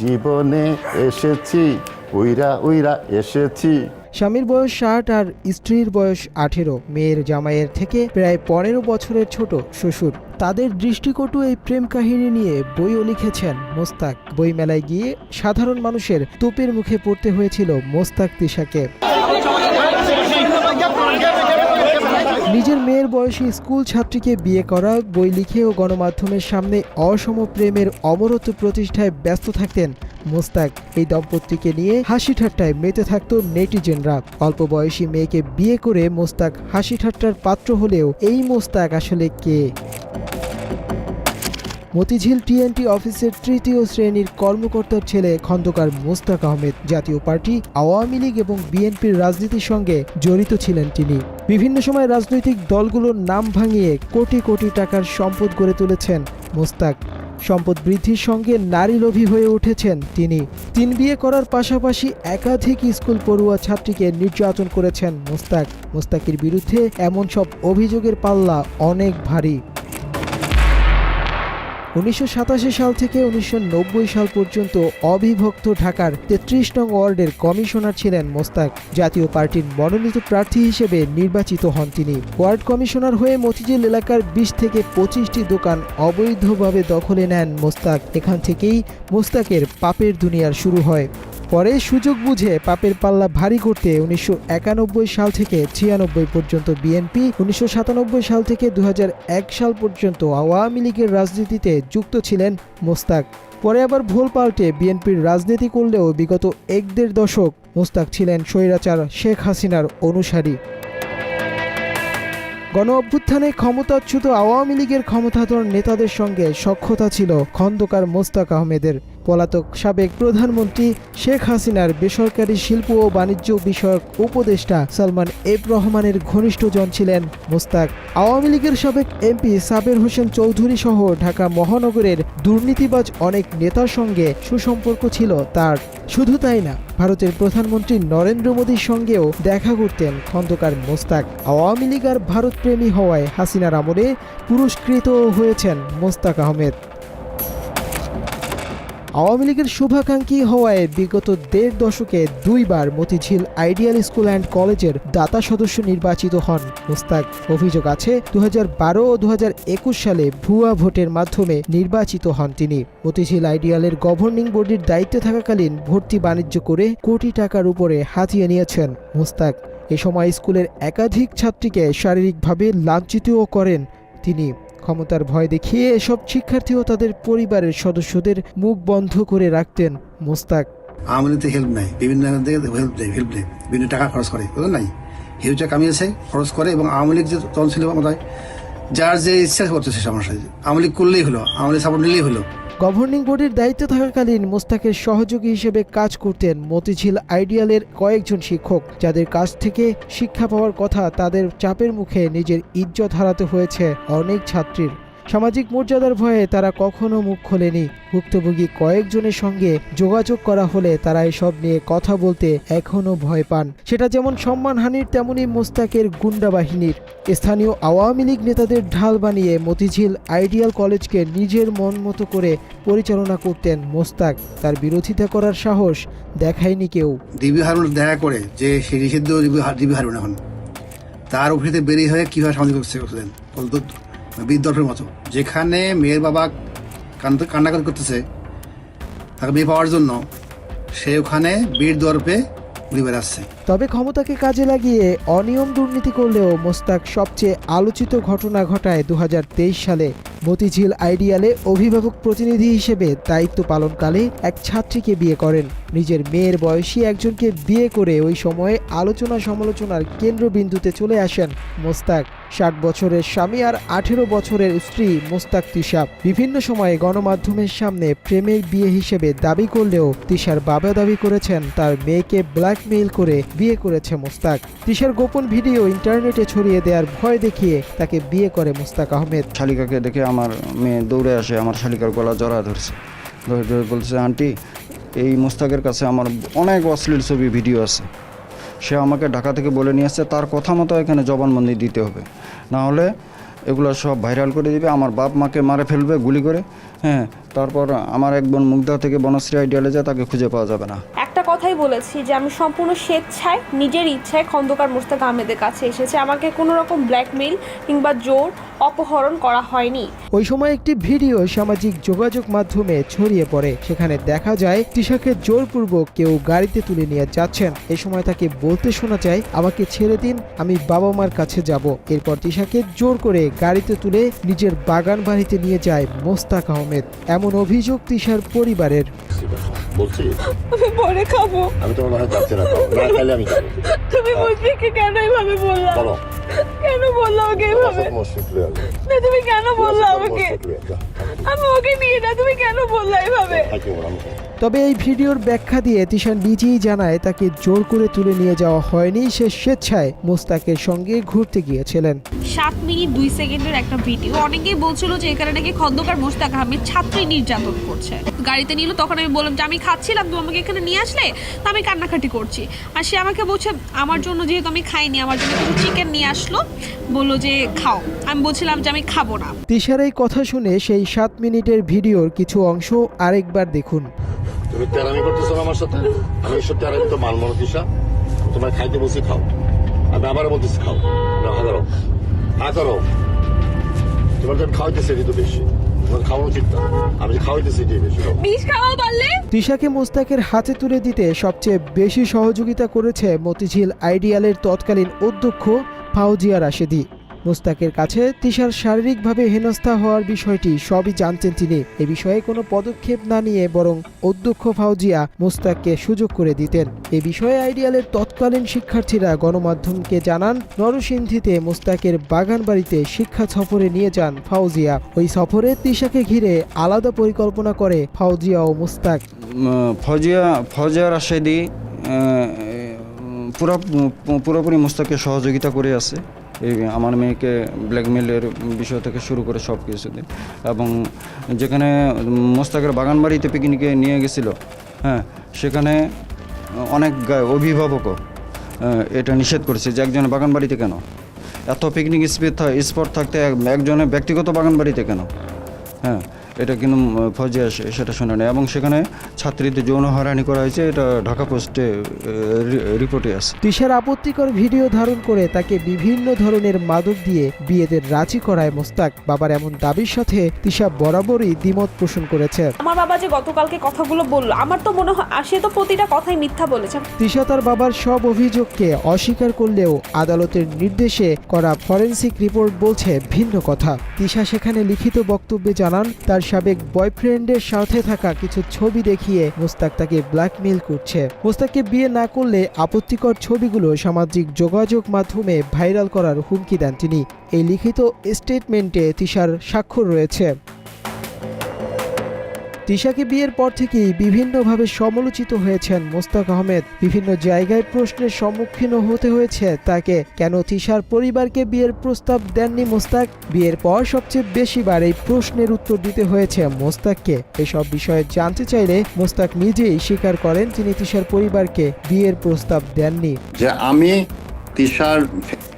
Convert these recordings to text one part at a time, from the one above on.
জীবনে এসেছি, উইরা উইরা এসেছি। স্বামীর বয়স ষাট আর স্ত্রীর বয়স আঠেরো। মেয়ের জামাইয়ের থেকে প্রায় পনেরো বছরের ছোট শ্বশুর। তাদের দৃষ্টিকটু এই প্রেম কাহিনী নিয়ে বইও লিখেছেন মোস্তাক। বইমেলায় গিয়ে সাধারণ মানুষের তোপের মুখে পড়তে হয়েছিল মোস্তাক তিশাকে। নিজের মেয়ের বয়সী স্কুল ছাত্রীকে বিয়ে করা, বই লিখে ও গণমাধ্যমের সামনে অসম প্রেমের অমরত্ব প্রতিষ্ঠায় ব্যস্ত থাকতেন মোস্তাক। এই দম্পতিকে নিয়ে হাসি ঠাট্টায় মেতে থাকত নেটিজেনরা। অল্প বয়সী মেয়েকে বিয়ে করে মোস্তাক হাসি ঠাট্টার পাত্র হলেও এই মোস্তাক আসলে কে? মতিঝিল টিএনটি অফিসের তৃতীয় শ্রেণির কর্মকর্তার ছেলে খন্দকার মোস্তাক আহমেদ। জাতীয় পার্টি, আওয়ামী লীগ এবং বিএনপির রাজনীতির সঙ্গে জড়িত ছিলেন তিনি। বিভিন্ন সময় রাজনৈতিক দলগুলোর নাম ভাঙিয়ে কোটি কোটি টাকার সম্পদ গড়ে তুলেছেন মোস্তাক। সম্পদ বৃদ্ধির সঙ্গে নারী লোভী হয়ে উঠেছেন তিনি। তিন বিয়ে করার পাশাপাশি একাধিক স্কুল পড়ুয়া ছাত্রীকে নির্যাতন করেছেন মোস্তাক। মোস্তাকের বিরুদ্ধে এমন সব অভিযোগের পাল্লা অনেক ভারী। উনিশশো সাতাশি সাল থেকে উনিশশো নব্বই সাল পর্যন্ত অবিভক্ত ঢাকার তেত্রিশ নং ওয়ার্ডের কমিশনার ছিলেন মোস্তাক। জাতীয় পার্টির মনোনীত প্রার্থী হিসেবে নির্বাচিত হন তিনি। ওয়ার্ড কমিশনার হয়ে মতিঝিল এলাকার বিশ থেকে পঁচিশটি দোকান অবৈধভাবে দখলে নেন মোস্তাক। এখান থেকেই মোস্তাকের পাপের দুনিয়ার শুরু হয়। পরে সুযোগ বুঝে পাপের পাল্লা ভারী করতে উনিশশো একানব্বই সাল থেকে ছিয়ানব্বই পর্যন্ত বিএনপি, উনিশশো সাতানব্বই সাল থেকে দু হাজার এক সাল পর্যন্ত আওয়ামী লীগের রাজনীতিতে যুক্ত ছিলেন মোস্তাক। পরে আবার ভুল পাল্টে বিএনপির রাজনীতি করলেও বিগত এক দেড় দশক মোস্তাক ছিলেন স্বৈরাচার শেখ হাসিনার অনুসারী। গণ অভ্যুত্থানে ক্ষমতাচ্যুত আওয়ামী লীগের ক্ষমতাধর নেতাদের সঙ্গে সখ্যতা ছিল খন্দকার মোস্তাক আহমেদের। পলাতক সাবেক প্রধানমন্ত্রী শেখ হাসিনার বেসরকারি শিল্প ও বাণিজ্য বিষয়ক উপদেষ্টা সালমান এফ রহমানের ঘনিষ্ঠজন ছিলেন মোস্তাক। আওয়ামী লীগের সাবেক এমপি সাবের হোসেন চৌধুরী সহ ঢাকা মহানগরের দুর্নীতিবাজ অনেক নেতার সঙ্গে সুসম্পর্ক ছিল তার। শুধু তাই না, ভারতের প্রধানমন্ত্রী নরেন্দ্র মোদীর সঙ্গেও দেখা করতেন খন্দকার মোস্তাক। আওয়ামী লীগ আর ভারতপ্রেমী হওয়ায় হাসিনার আমলে পুরস্কৃত হয়েছেন মোস্তাক আহমেদ। আওয়ামী লীগের শুভাকাঙ্ক্ষী হওয়ায় বিগত দেড় দশকে দুইবার মতিঝিল আইডিয়াল স্কুল অ্যান্ড কলেজের দাতা সদস্য নির্বাচিত হন। মুস্তাক, অভিযোগ আছে দু হাজার বারো ও দু হাজার একুশ সালে ভুয়া ভোটের মাধ্যমে নির্বাচিত হন তিনি। মতিঝিল আইডিয়ালের গভর্নিং বোর্ডের দায়িত্বে থাকাকালীন ভর্তি বাণিজ্য করে কোটি টাকার উপরে হাতিয়ে নিয়েছেন মুস্তাক। এ সময় স্কুলের একাধিক ছাত্রীকে শারীরিকভাবে লাঞ্ছিতও করেন তিনি। ক্ষমতার ভয় দেখিয়ে এসব শিক্ষার্থী ও তাদের পরিবারের সদস্যদের মুখ বন্ধ করে রাখতেন মোস্তাক। আওয়ামী লীগ হেল্প নেয়, বিভিন্ন হেল্প দেয় হেল্প দেয় বিভিন্ন টাকা খরচ করে, বুঝলেন নাই? হিউজা কামিয়েছে, খরচ করে এবং আওয়ামী লীগ যে তখন ছিল যার যে ইচ্ছা করতেছে সমস্যা আওয়ামী লীগ করলেই হলো, আওয়ামী লীগ সাপোর্ট নিলেই হলো। গভর্নিং বোর্ডের দায়িত্বে থাকাকালীন মোস্তাকের সহযোগী হিসেবে কাজ করতেন মতিঝিল আইডিয়ালের কয়েকজন শিক্ষক, যাদের কাছ থেকে শিক্ষা পাওয়ার কথা তাদের চাপের মুখে নিজের ইজ্জত হারাতে হয়েছে অনেক ছাত্রীর। সামাজিক মর্যাদার ভয়ে তারা কখনো মুখ খোলেনি। ভুক্তভোগী কয়েকজনের সঙ্গে যোগাযোগ করা হলে তারা এসব নিয়ে কথা বলতে এখনও ভয় পান। সেটা যেমন সম্মানহানির তেমনই মোস্তাকের গুন্ডা বাহিনীর। স্থানীয় আওয়ামী লীগ নেতাদের ঢাল বানিয়ে মতিঝিল আইডিয়াল কলেজকে নিজের মন মতো করে পরিচালনা করতেন মোস্তাক। তার বিরোধিতা করার সাহস দেখায়নি কেউ। হারুন দেখা করে যে সে নিষিদ্ধ এখন। তার উপরিতে বেরিয়ে হয়ে কীভাবে সামাজিক বিদ্যর্পের মতো। যেখানে মেয়ের বাবা কান্নাকাটি করতেছে, তাকে বিয়ে পাওয়ার জন্য সে ওখানে বীর দর্পে ঘুরে বেড়াচ্ছে। তবে ক্ষমতাকে কাজে লাগিয়ে অনিয়ম দুর্নীতি করলেও মোস্তাক সবচেয়ে আলোচিত ঘটনা ঘটায় দু হাজার তেইশ সালে মতিঝিল আইডিয়ালে অভিভাবক প্রতিনিধি হিসেবে দায়িত্ব পালনকালে এক ছাত্রীকে বিয়ে করেন। নিজের মেয়ের বয়সী একজনকে বিয়ে করে ওই সময়ে আলোচনা সমালোচনার কেন্দ্রবিন্দুতে চলে আসেন মোস্তাক। ষাট বছরের স্বামী আর আঠেরো বছরের স্ত্রী মোস্তাক তিশা। বিভিন্ন সময়ে গণমাধ্যমের সামনে প্রেমের বিয়ে হিসেবে দাবি করলেও তিশার বাবা দাবি করেছেন তার মেয়েকে ব্ল্যাকমেইল করে বিয়ে করেছে মোস্তাক। তিশার গোপন ভিডিও ইন্টারনেটে ছড়িয়ে দেওয়ার ভয় দেখিয়ে তাকে বিয়ে করে মোস্তাক আহমেদ। শালিকাকে দেখে আমার মেয়ে দৌড়ে আসে, আমার শালিকার গলা জড়া ধরছে। ধরে ধরে বলছে, আন্টি, এই মোস্তাকের কাছে আমার অনেক অশ্লীল ছবি, ভিডিও আছে। সে আমাকে ঢাকা থেকে বলে নিয়ে আসছে, তার কথা মতো এখানে জবানবন্দি দিতে হবে। না হলে এগুলো সব ভাইরাল করে দিবে, আমার বাপ মাকে মারে ফেলবে গুলি করে। হ্যাঁ তারপর আমার এক বোন মুগ্ধা থেকে বনশ্রী আইডিয়ালে যায়, তাকে খুঁজে পাওয়া যাবে না। একটা কথাই বলেছি যে, আমি সম্পূর্ণ স্বেচ্ছায়, নিজের ইচ্ছায় খন্দকার মোস্তাক আহমেদের কাছে এসেছে। আমাকে কোনো রকম ব্ল্যাকমেইল কিংবা জোর অপহরণ করা হয়নি। ওই সময় একটি ভিডিও সামাজিক যোগাযোগ মাধ্যমে ছড়িয়ে পড়ে। সেখানে দেখা যায় তিশাকে জোরপূর্বক কেউ গাড়িতে তুলে নিয়ে যাচ্ছেন। এ সময় তাকে বলতে শোনা যায় আমাকে ছেড়ে দিন আমি বাবা মার কাছে যাব। এরপর তিশাকে জোর করে গাড়িতে তুলে নিজের বাগান বাড়িতে নিয়ে যায় মোস্তাক আহমেদ। এমন অভিযোগ তিশার পরিবারের। বলছি। আমি পরে খাব। আমি তোমার বাসায় যাচ্ছি না খাও। না খাইলে আমি যাব। তুমি মুশফিককে কেন এইভাবে বললা? বলো। কেন বলল আমাকে লয়ে আসবে না তুমি কেন বললা আমাকে? যা আমি ওকে নিয়ে না তুমি কেন বললা আমি তবে এই ভিডিওর ব্যাখ্যা দিয়ে তিশান নিজেই জানায় তাকে জোর করে তুলে নিয়ে যাওয়া হয়নি সে স্বেচ্ছায় মোস্তাকের সঙ্গে ঘুরতে গিয়েছিলেন। সাত মিনিট দুই সেকেন্ডের একটা ভিডিও। অনেকেই বলছিল যে এখানে নাকি খন্দকার মোস্তাক আহমেদ ছাত্রী নির্যাতন করছে। গাড়িতে নিল তখন আমি বললাম যে আমি খাচ্ছিলাম তুমি আমাকে এখানে নিয়ে আসলে? তো আমি কান্নাকাটি করছি। আর সে আমাকে বলছে আমার জন্য যেহেতু আমি খাইনি আমার জন্য কিছু চিকেন নিয়ে আসলো। বলল যে খাও। আমি বলছিলাম যে আমি খাব না। তিশার এই কথা শুনে সেই সাত মিনিটের ভিডিওর কিছু অংশ আরেকবার দেখুন। তুমি তেরামি করতেছো না আমার সাথে? আমি এসব তেরামি তো মানব না দিশা। তোমার খাইতে বসে খাও। আমি আবার বলতেছি খাও। না করো হা করো। তোমার তো খাওয়াইতেছি এটি তো বেশি। তিশাকে মোস্তাকের হাতে তুলে দিতে সবচেয়ে বেশি সহযোগিতা করেছে মতিঝিল আইডিয়ালের তৎকালীন অধ্যক্ষ ফাউজিয়া রাশেদি। মোস্তাকের কাছে তিশার শারীরিকভাবে হেনস্থা হওয়ার বিষয়টি সবই জানতেন তিনি। এ বিষয়ে কোনো পদক্ষেপ না নিয়ে বরং অধ্যক্ষ ফাউজিয়া মোস্তাককে সুযোগ করে দিতেন। এ বিষয়ে আইডিয়ালের তৎকালীন শিক্ষার্থীরা গণমাধ্যমকে জানান, নরসিংদীতে মোস্তাকের বাগান বাড়িতে শিক্ষা সফরে নিয়ে যান ফাউজিয়া ওই সফরে তিশাকে ঘিরে আলাদা পরিকল্পনা করে ফাউজিয়া ও মোস্তাক। ফজিয়া ফজিয়া রাশেদি পুরোপুরি মোস্তাককে সহযোগিতা করে আছে। এই আমার মেয়েকে ব্ল্যাকমেলের বিষয় থেকে শুরু করে সব কিছুতে এবং যেখানে মোস্তাকের বাগান বাড়িতে পিকনিকে নিয়ে গেছিল হ্যাঁ সেখানে অনেক অভিভাবকও এটা নিষেধ করেছে যে একজনের বাগানবাড়িতে কেন? এত পিকনিক স্পট স্পট থাকতে একজনের ব্যক্তিগত বাগান বাড়িতে কেন? হ্যাঁ এটা কিন্তু ফৌজিয়া সেটা শুনে নেয়। এবং সেখানে ছাত্রীদের যৌন হয়রানি করা হয়েছে। এটা ঢাকা পোস্টে রিপোর্টে আছে। তিশার আপত্তিকর ভিডিও ধারণ করে তাকে বিভিন্ন ধরনের মাদক দিয়ে বিয়েতে রাজি করায় মোস্তাক। বাবার এমন দাবির সাথে তিশা বরাবরই দ্বিমত পোষণ করেছে। আমার বাবা যে গতকালকে কথাগুলো বলল আমার তো মনে হয় আর সে তো প্রতিটা কথাই মিথ্যা বলেছে। তিশা তার বাবার সব অভিযোগকে অস্বীকার করলেও আদালতের নির্দেশে করা ফরেনসিক রিপোর্ট বলছে ভিন্ন কথা। তিশা সেখানে লিখিত বক্তব্যে জানান তার সাবেক বয়ফ্রেন্ডের সাথে থাকা কিছু ছবি দেখিয়ে মোস্তাক তাকে ব্ল্যাকমেইল করছে। মোস্তাককে বিয়ে না করলে আপত্তিকর ছবিগুলো সামাজিক যোগাযোগ মাধ্যমে ভাইরাল করার হুমকি দেন তিনি। এই লিখিত স্টেটমেন্টে তিশার স্বাক্ষর রয়েছে। তিশাকে বিয়ের পর থেকেই বিভিন্নভাবে সমালোচিত হয়েছেন মোস্তাক আহমেদ। বিভিন্ন জায়গায় প্রশ্নের সম্মুখীন হতে হয়েছে তাকে। কেন তিশার পরিবারকে বিয়ের প্রস্তাব দেননি মোস্তাক? বিয়ের পর সবচেয়ে বেশিবার এই প্রশ্নের উত্তর দিতে হয়েছে মোস্তাককে। এসব বিষয়ে জানতে চাইলে মোস্তাক নিজেই স্বীকার করেন তিনি তিশার পরিবারকে বিয়ের প্রস্তাব দেননি। যে আমি তিশার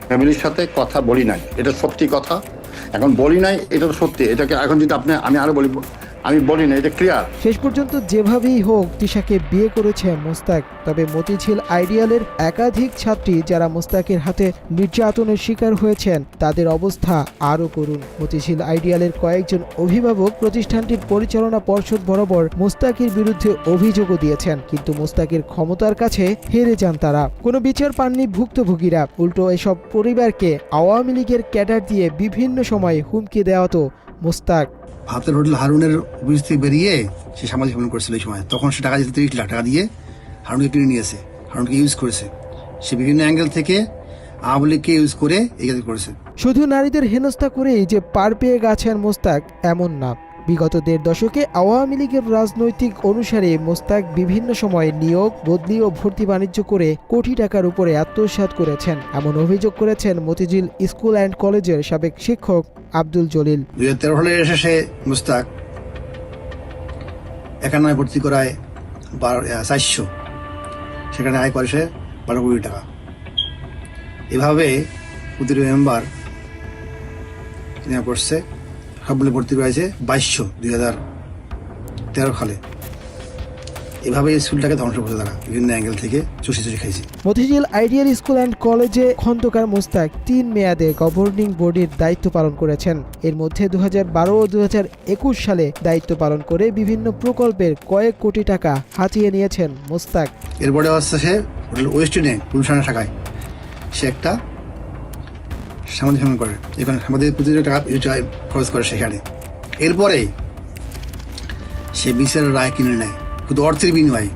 ফ্যামিলির সাথে কথা বলি নাই, এটা সত্যি কথা। এখন বলি নাই, এটা সত্যি। এটাকে এখন যদি আপনি, আমি আরও বলি আমি বলি না, এটা ক্লিয়ার শেষ পর্যন্ত যেভাবেই হোক, তিশাকে বিয়ে করেছে মোস্তাক। তবে মতিঝিল আইডিয়ালের একাধিক ছাত্রী যারা মোস্তাকের হাতে নির্যাতনের শিকার হয়েছেন, তাদের অবস্থা আরও করুন। মতিঝিল আইডিয়ালের কয়েকজন অভিভাবক প্রতিষ্ঠানটির পরিচালনা পর্ষদ বরাবর মোস্তাকের বিরুদ্ধে অভিযোগও দিয়েছেন, কিন্তু মোস্তাকের ক্ষমতার কাছে হেরে যান তারা। কোনো বিচার পাননি ভুক্তভোগীরা। উল্টো এসব পরিবারকে আওয়ামী লীগের ক্যাডার দিয়ে বিভিন্ন সময় হুমকি দেওয়া তো মোস্তাক। ভারতের হোটেল হারুনের অফিস থেকে বেরিয়ে সে সামাজিক ভ্রমণ করেছিল এই সময়। তখন সে টাকা দিতে তিরিশ লাখ টাকা দিয়ে। হারুনকে কিনে নিয়েছে হারুনকে ইউজ করেছে। সে বিভিন্ন অ্যাঙ্গেল থেকে আওয়ামী ইউজ করে এই কাজ করেছে। শুধু নারীদের হেনস্থা করেই যে পার পেয়ে গেছেন মোস্তাক, এমন না। বিগত দেড় দশকে আওয়ামী লীগের রাজনৈতিক অনুসারে মোস্তাক বিভিন্ন সময়ে নিয়োগ, বদলি ও ভর্তি বাণিজ্য করে কোটি টাকার উপরে আত্মসাৎ করেছেন। এমন অভিযোগ করেছেন মতিঝিল স্কুল অ্যান্ড কলেজের সাবেক শিক্ষক আব্দুল জলিল। দুই হাজার তেরো সালে এসে সে মুস্তাক। একান্নয় ভর্তি করায় চারশো। সেখানে আয় করে সে বারো কোটি টাকা। এভাবে প্রতিটি মেম্বার করছে। সবগুলো ভর্তি করেছে বাইশশো দুই হাজার তেরো সালে এভাবে স্কুলটাকে ধ্বংস করছে তারা। বিভিন্ন অ্যাঙ্গেল থেকে চুষি চুষি খাইছে। মতিঝিল আইডিয়াল স্কুল অ্যান্ড কলেজে খন্দকার মোস্তাক তিন মেয়াদে গভর্নিং বডির দায়িত্ব পালন করেছেন। এর মধ্যে দু বারো ও দু সালে দায়িত্ব পালন করে বিভিন্ন প্রকল্পের কয়েক কোটি টাকা হাতিয়ে নিয়েছেন মোস্তাক। এরপরে হচ্ছে সে হোটেল ওয়েস্টিনে অনুষ্ঠানে শাখায় সে একটা সামাজিক সম্মান করে। এখানে সামাজিক প্রতিযোগিতা টাকা খরচ করে সেখানে। এরপরে সে বিচারের রায় কিনে নেয়। শুধু অর্থের বিনিময়ে।